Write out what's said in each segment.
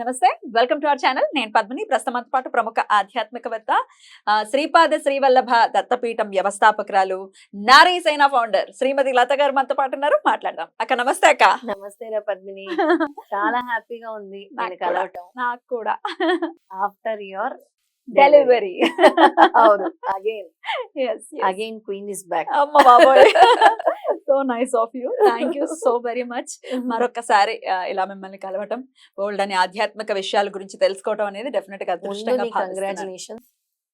నమస్తే. Welcome to our channel. నేను పద్మిని. ప్రస్తుతం పాటు ప్రముఖ ఆధ్యాత్మికవేత్త శ్రీపాద శ్రీవల్లభ దత్తపీఠం వ్యవస్థాపకురాలు నారీ సేన ఫౌండర్ శ్రీమతి లత గారు మనతో పాటు ఉన్నారు. మాట్లాడదాం. అక్క నమస్తే అక్క. నమస్తే రా పద్మిని. చాలా హ్యాపీగా ఉంది. నాకు కూడా. ఆఫ్టర్ యువర్ డెలివరీ అవును. Again again queen is back అమ్మ బాబోయ్. So nice of you thank you so very much మరొకసారి ఇలా మిమ్మల్ని కలవటం ఓల్డ్ అని ఆధ్యాత్మిక విషయాల గురించి తెలుసుకోవడం అనేది డెఫినెట్గా అదృష్టంగా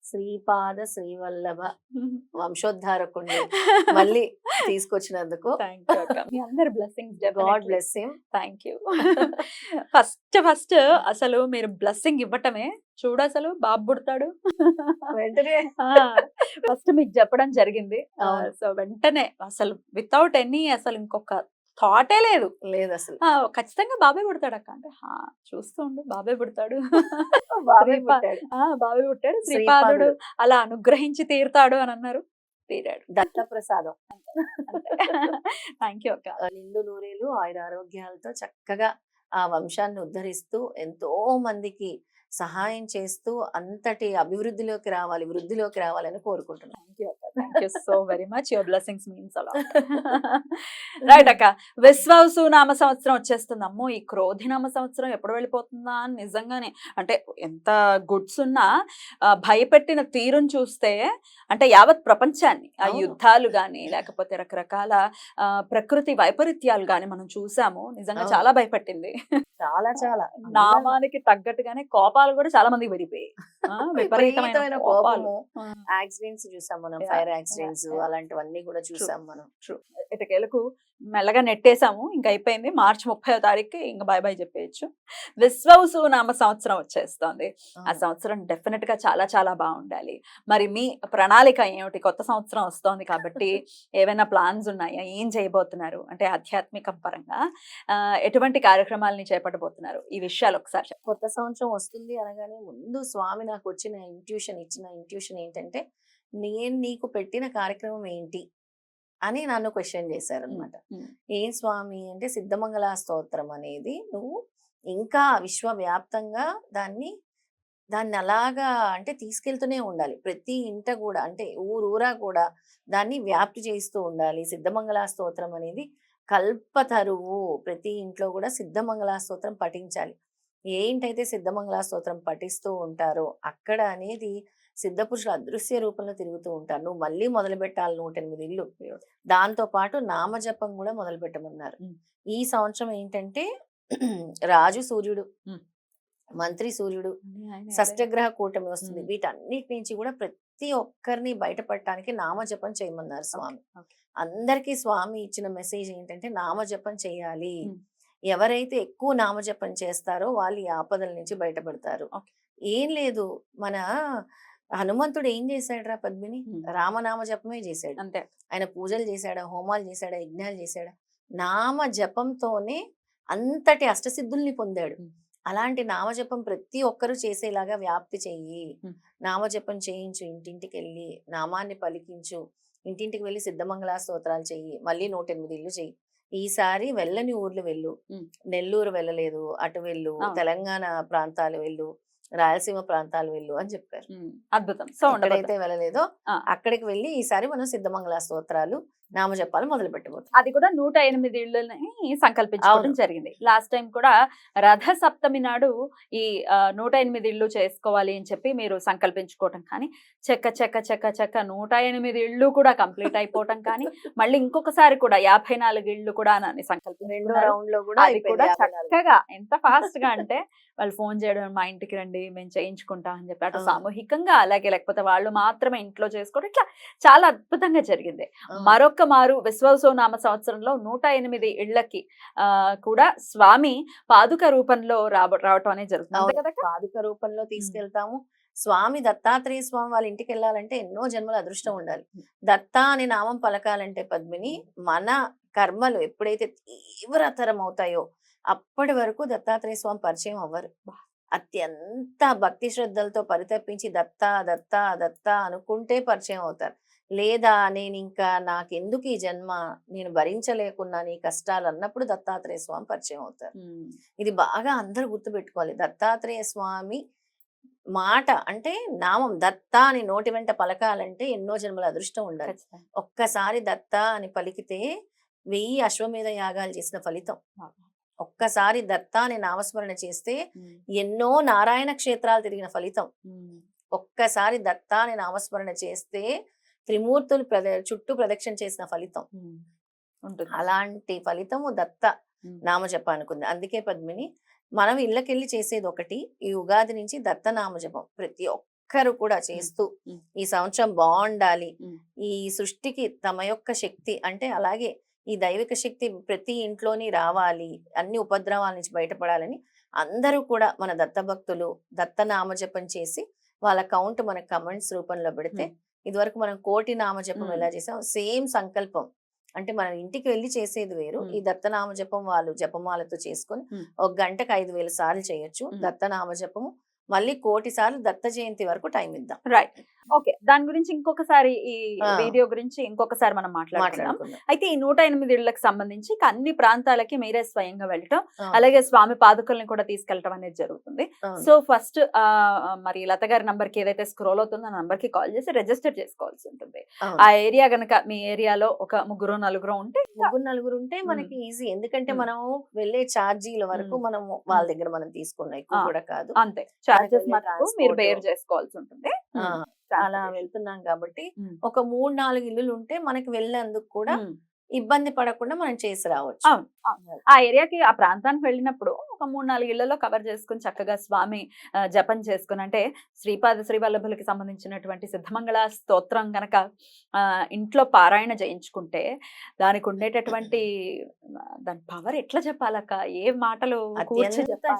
శ్రీపాద శ్రీవల్లభ వంశోద్ధారకుణ్ణి మళ్ళీ తీసుకొచ్చినందుకు. మీ అందరి blessings god thank you first first అసలు మీరు బ్లెస్సింగ్ ఇవ్వటమే? చూడు అసలు బాబు పుడతాడు. వెంటనే. ఫస్ట్ మీకు చెప్పడం జరిగింది. సో వెంటనే అసలు వితౌట్ ఎనీ అసలు ఇంకొక థాటే లేదు. లేదు అసలు ఖచ్చితంగా బాబాయ్ పుడతాడు అక్క అంటే "హా, చూస్తూ ఉండు బాబాయ్ పుడతాడు. బాబాయ్ పుట్టాడు. శ్రీపాదుడు అలా అనుగ్రహించి తీరుతాడు అని అన్నారు. తీరాడు. దత్త ప్రసాదం థ్యాంక్ యూ అక్క. నిండు నూరేలు ఆయుర ఆరోగ్యాలతో చక్కగా ఆ వంశాన్ని ఉద్ధరిస్తూ ఎంతో మందికి సహాయం చేస్తూ అంతటి అభివృద్ధిలోకి రావాలి వృద్ధిలోకి రావాలని కోరుకుంటున్నాను. థ్యాంక్ యూ అక్క. Thank you so very much your blessings means అలా రైట్ అక్క. విశ్వాసు నామ సంవత్సరం వచ్చేస్తుంది అమ్మో ఈ క్రోధి నామ సంవత్సరం ఎప్పుడు వెళ్ళిపోతుందా అని నిజంగానే అంటే ఎంత గుడ్స్ ఉన్నా భయపెట్టిన తీరును చూస్తే అంటే యావత్ ప్రపంచాన్ని ఆ. యుద్ధాలు గాని లేకపోతే రకరకాల ప్రకృతి వైపరీత్యాలు గాని మనం చూసాము. నిజంగా. చాలా భయపెట్టింది. చాలా చాలా. నామానికి తగ్గట్టుగానే కోపాలు కూడా చాలా మందికి విడిపోయాయి ఆ, విపరీతమైన కోపాలు. యాక్సిడెంట్స్ చూసాం మనం ఫైర్ yeah, యాక్సిడెంట్స్. అలాంటివన్నీ కూడా చూసాం మనం. ఇటకేలకు మెల్లగా నెట్టేసాము ఇంకా అయిపోయింది. మార్చి ముప్పై తారీఖు ఇంకా బాయ్ బాయ్ చెప్పేయచ్చు. విశ్వసు నామ సంవత్సరం వచ్చేస్తుంది. ఆ సంవత్సరం డెఫినెట్గా చాలా చాలా బాగుండాలి. మరి మీ ప్రణాళిక ఏమిటి? కొత్త సంవత్సరం వస్తోంది కాబట్టి ఏవైనా ప్లాన్స్ ఉన్నాయా? ఏం చేయబోతున్నారు? అంటే ఆధ్యాత్మిక పరంగా ఎటువంటి కార్యక్రమాలని చేపట్టబోతున్నారు? ఈ విషయాలు ఒకసారి. కొత్త సంవత్సరం వస్తుంది అనగానే ముందు స్వామి నాకు వచ్చిన ఇంట్యూషన్ ఇచ్చిన ఇంట్యూషన్ ఏంటంటే నేను నీకు పెట్టిన కార్యక్రమం ఏంటి? అని నన్ను క్వశ్చన్ చేశారు అనమాట ఉమ్. ఏం స్వామి అంటే సిద్ధమంగళ స్తోత్రం అనేది నువ్వు ఇంకా విశ్వవ్యాప్తంగా దాన్ని దాన్ని అలాగా అంటే తీసుకెళ్తూనే ఉండాలి. ప్రతి ఇంట కూడా అంటే ఊరూరా కూడా దాన్ని వ్యాప్తి చేస్తూ ఉండాలి. సిద్ధమంగళ స్తోత్రం అనేది కల్పతరువు ప్రతి ఇంట్లో కూడా సిద్ధమంగళ స్తోత్రం పఠించాలి. ఏంటైతే సిద్ధమంగళ స్తోత్రం పఠిస్తూ ఉంటారో అక్కడ అనేది సిద్ధ పురుషులు అదృశ్య రూపంలో తిరుగుతూ ఉంటారు నువ్వు మళ్ళీ మొదలు పెట్టాలి నూట ఎనిమిది ఇల్లు దాంతో పాటు నామజపం కూడా మొదలు పెట్టమన్నారు. ఈ సంవత్సరం ఏంటంటే రాజు సూర్యుడు. మంత్రి సూర్యుడు షష్టగ్రహ కూటమి వస్తుంది. వీటన్నిటి నుంచి కూడా ప్రతి ఒక్కరిని బయటపడటానికి నామజపం చేయమన్నారు స్వామి. అందరికీ స్వామి ఇచ్చిన మెసేజ్ ఏంటంటే నామజపం చేయాలి. ఎవరైతే ఎక్కువ నామజపం చేస్తారో వాళ్ళు ఈ ఆపదల నుంచి బయటపడతారు. ఏం లేదు. మన హనుమంతుడు ఏం చేశాడు రా పద్మిని. రామనామ జపమే చేశాడు. అంతే. ఆయన పూజలు చేశాడా? హోమాలు చేశాడా? యజ్ఞాలు చేశాడా? నామ జపంతోనే అంతటి అష్టసిద్ధుల్ని పొందాడు. అలాంటి నామజపం ప్రతి ఒక్కరూ చేసేలాగా వ్యాప్తి చెయ్యి. నామజపం చేయించు ఇంటింటికి వెళ్ళి నామాన్ని పలికించు ఇంటింటికి వెళ్ళి సిద్ధమంగళ స్తోత్రాలు చెయ్యి మళ్ళీ నూట ఎనిమిది ఇల్లు చెయ్యి. ఈసారి వెళ్ళని ఊర్లు వెళ్ళు. నెల్లూరు వెళ్ళలేదు అటు వెళ్ళు. తెలంగాణ ప్రాంతాలు వెళ్ళు రాయలసీమ ప్రాంతాలు వెళ్ళు అని చెప్పారు. అద్భుతం సో ఎక్కడైతే వెళ్ళలేదో. అక్కడికి వెళ్ళి ఈసారి మనం సిద్ధమంగళ స్తోత్రాలు నామజపాలు మొదలు పెట్టబోతున్నాం అది కూడా నూట ఎనిమిది ఇళ్ళని సంకల్పించుకోవడం. జరిగింది లాస్ట్ టైం కూడా రథ సప్తమి నాడు ఈ నూట ఎనిమిది ఇళ్ళు చేసుకోవాలి అని చెప్పి మీరు సంకల్పించుకోవటం కానీ చెక్క చెక్క చెక్క చెక్క నూట ఎనిమిది ఇళ్ళు కూడా కంప్లీట్ అయిపోవటం కానీ మళ్ళీ ఇంకొకసారి కూడా యాభై నాలుగు ఇళ్ళు కూడా అని సంకల్పించుకున్నారు రౌండ్లో కూడా అది. చక్కగా ఎంత ఫాస్ట్గా అంటే వాళ్ళు ఫోన్ చేయడం మా ఇంటికి రండి మేము చేయించుకుంటాం అని చెప్పి. అటు. సామూహికంగా అలాగే లేకపోతే వాళ్ళు మాత్రమే ఇంట్లో చేసుకోవడం ఇట్లా చాలా అద్భుతంగా జరిగింది. మరొక మారు విశ్వసో నామ సంవత్సరంలో నూట ఎనిమిది ఇళ్ళకి ఆ కూడా స్వామి పాదుక రూపంలో రాబ రావటం అనేది జరుగుతుంది. కదా పాదుక రూపంలో తీసుకెళ్తాము. స్వామి దత్తాత్రేయ స్వామి వాళ్ళ ఇంటికి వెళ్ళాలంటే ఎన్నో జన్మల అదృష్టం ఉండాలి. దత్తా అనే నామం పలకాలంటే పద్మిని మన కర్మలు ఎప్పుడైతే తీవ్రతరం అవుతాయో అప్పటి వరకు దత్తాత్రేయ స్వామి పరిచయం అవ్వరు. అత్యంత భక్తి శ్రద్ధలతో పరితపించి దత్తా దత్తా దత్తా అనుకుంటే పరిచయం అవుతారు. లేదా నేను ఇంకా నాకెందుకు ఈ జన్మ? నేను భరించలేకున్నాను ఈ కష్టాలు అన్నప్పుడు దత్తాత్రేయ స్వామి పరిచయం అవుతారు. ఇది బాగా అందరూ గుర్తుపెట్టుకోవాలి. దత్తాత్రేయ స్వామి మాట అంటే నామం. దత్త అని నోటి వెంట పలకాలంటే ఎన్నో జన్మల అదృష్టం ఉండాలి. ఒక్కసారి దత్త అని పలికితే వెయ్యి అశ్వమేధ యాగాలు చేసిన ఫలితం. ఒక్కసారి దత్త అని నామస్మరణ చేస్తే ఎన్నో నారాయణ క్షేత్రాలు తిరిగిన ఫలితం. ఒక్కసారి దత్త అని నామస్మరణ చేస్తే త్రిమూర్తులు ప్రద చుట్టూ ప్రదక్షిణ చేసిన ఫలితం. ఉంటుంది. అలాంటి ఫలితము దత్త ఉమ్, నామజప అనుకుంది. అందుకే పద్మిని మనం ఇళ్ళకెళ్ళి చేసేది ఒకటి ఈ ఉగాది నుంచి దత్త నామజపం ప్రతి ఒక్కరు కూడా చేస్తూ. ఈ సంవత్సరం బాగుండాలి. ఈ సృష్టికి తమ యొక్క శక్తి అంటే అలాగే ఈ దైవిక శక్తి ప్రతి ఇంట్లోని రావాలి అన్ని ఉపద్రవాల నుంచి బయటపడాలని అందరూ కూడా మన దత్త భక్తులు దత్త నామజపం చేసి వాళ్ళ కౌంట్ మన కమెంట్స్ రూపంలో పెడితే. ఇదివరకు మనం కోటి నామజపం. ఎలా చేసాం సేమ్ సంకల్పం అంటే మనం ఇంటికి వెళ్ళి చేసేది వేరు. ఈ దత్తనామ జపం వాళ్ళు జపమాలతో చేసుకొని. ఒక గంటకు ఐదు వేల సార్లు చేయొచ్చు. దత్తనామ జపము మళ్ళీ కోటి సార్లు దత్త జయంతి వరకు టైం ఇద్దాం రైట్ ఓకే దాని గురించి ఇంకొకసారి ఈ. వీడియో గురించి ఇంకొకసారి మనం మాట్లాడుకుందాం అయితే ఈ నూట ఎనిమిది ఇళ్ళకు సంబంధించి అన్ని ప్రాంతాలకి మీరే స్వయంగా వెళ్ళటం అలాగే స్వామి పాదుకల్ని కూడా తీసుకెళ్ళటం అనేది జరుగుతుంది. సో ఫస్ట్ మరి లత గారి నంబర్కి ఏదైతే స్క్రోల్ అవుతుందో ఆ నంబర్కి కాల్ చేసి రిజిస్టర్ చేసుకోవాల్సి ఉంటుంది. ఆ ఏరియా గనక మీ ఏరియాలో ఒక ముగ్గురు నలుగురు ఉంటే ముగ్గురు నలుగురు ఉంటే మనకి ఈజీ ఎందుకంటే. మనం వెళ్ళే ఛార్జీల వరకు. మనం వాళ్ళ దగ్గర మనం తీసుకున్నాం ఎక్కువ ఆ. కూడా కాదు అంతే మటుకు మీరు. బేర్ చేసుకోవాల్సి ఉంటుంది Transportation. వెళ్తున్నాం కాబట్టి. ఒక మూడు నాలుగు ఇల్లులు ఉంటే మనకి వెళ్ళేందుకు కూడా. ఇబ్బంది పడకుండా మనం చేసి రావచ్చు అవును. ఆ ఏరియాకి ఆ ప్రాంతానికి వెళ్ళినప్పుడు ఒక మూడు నాలుగు ఇళ్ళలో కవర్ చేసుకుని చక్కగా స్వామి జపం చేసుకుని అంటే శ్రీపాద శ్రీవల్లభులకి సంబంధించినటువంటి సిద్ధమంగళ స్తోత్రం గనక ఆ, ఇంట్లో పారాయణ చేయించుకుంటే దానికి ఉండేటటువంటి దాని పవర్ ఎట్లా చెప్పాలక్క ఏ మాటలు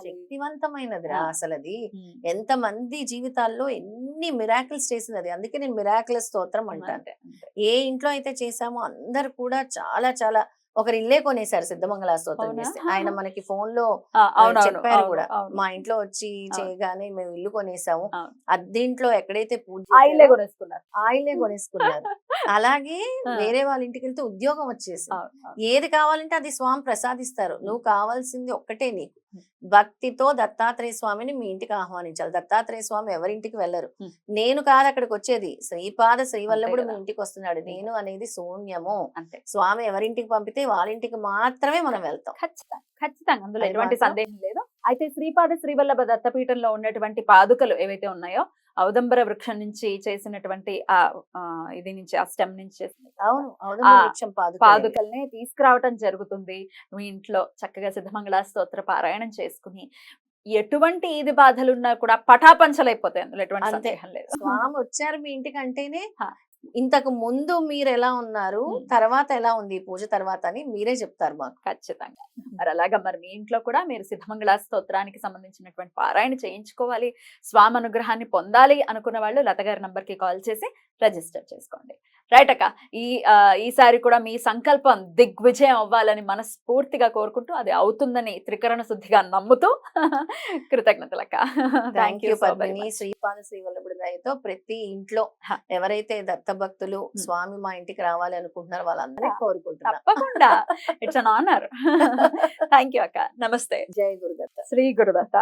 శక్తివంతమైనది రా. అసలు అది ఉమ్. ఎంత మంది జీవితాల్లో ఎన్ని మిరాకిల్స్ చేసింది అది అందుకే నేను మిరాకిల్ స్తోత్రం అంటాను అంతే. ఏ ఇంట్లో అయితే చేసామో అందరు కూడా చాలా చాలా ఒకరు ఇల్లే కొనేసారు సిద్ధమంగళ స్తోత్రం? చేస్తే ఆయన మనకి ఫోన్లో చెప్పారు కూడా. మా ఇంట్లో వచ్చి చేయగానే మేము ఇల్లు కొనేసాము. అద్దీంట్లో ఎక్కడైతే పూజ ఆయిలే కొనేసుకున్నారు ఆయిలే కొనేసుకున్నారు అలాగే. వేరే వాళ్ళ ఇంటికి వెళ్తే ఉద్యోగం అవును. ఏది కావాలంటే అది స్వామి ప్రసాదిస్తారు నువ్వు కావాల్సింది ఒక్కటే నీకు. భక్తితో దత్తాత్రేయ స్వామిని మీ ఇంటికి ఆహ్వానించాలి. దత్తాత్రేయ స్వామి ఎవరింటికి వెళ్ళరు. నేను కాదు అక్కడికి వచ్చేది. శ్రీపాద శ్రీవల్లభుడు మీ. ఇంటికి వస్తున్నాడు. నేను అనేది శూన్యము. అంతే. స్వామి ఎవరింటికి పంపితే వాళ్ళ ఇంటికి మాత్రమే మనం వెళ్తాం. ఖచ్చితంగా. ఖచ్చితంగా. అందులో అది ఎటువంటి సందేహం లేదు. అయితే శ్రీపాద శ్రీవల్లభ దత్తపీఠంలో ఉన్నటువంటి పాదుకలు ఏవైతే ఉన్నాయో ఔదంబర వృక్షం నుంచి చేసినటువంటి ఆ ఇది నుంచి ఆ స్టెమ్ నుంచి అవును. పాదుకల్ని తీసుకురావటం జరుగుతుంది మీ ఇంట్లో చక్కగా సిద్ధమంగళ స్తోత్ర పారాయణం చేసుకుని ఎటువంటి ఈది బాధలు ఉన్నా కూడా పటాపంచలైపోతాయి అందులో ఎటువంటి. సందేహం లేదు స్వామి వచ్చారు మీ ఇంటికి అంటేనే హా. ఇంతకు ముందు మీరు ఎలా ఉన్నారు. తర్వాత ఎలా ఉంది పూజ తర్వాత అని మీరే చెప్తారు మాకు. ఖచ్చితంగా. మరి అలాగా మరి మీ ఇంట్లో కూడా మీరు సిద్ధమంగళ స్తోత్రానికి సంబంధించినటువంటి పారాయణ చేయించుకోవాలి స్వామి అనుగ్రహాన్ని పొందాలి అనుకున్న వాళ్ళు లత గారి నంబర్కి కాల్ చేసి రిజిస్టర్ చేసుకోండి. రైట్ అక్క ఈ ఈసారి కూడా మీ సంకల్పం దిగ్విజయం అవ్వాలని మనస్ఫూర్తిగా కోరుకుంటూ అది అవుతుందని త్రికరణ శుద్ధిగా నమ్ముతూ కృతజ్ఞతలక్క. థ్యాంక్ యూ శ్రీపాద శ్రీవల్లభుడి దయతో ప్రతి ఇంట్లో. ఎవరైతే దత్త భక్తులు. స్వామి మా ఇంటికి రావాలి అనుకుంటున్నారో వాళ్ళందరినీ హ. కోరుకుంటున్నా తప్పకుండా it's an honour thank you అక్క నమస్తే జై గురుదత్త శ్రీ గురుదత్త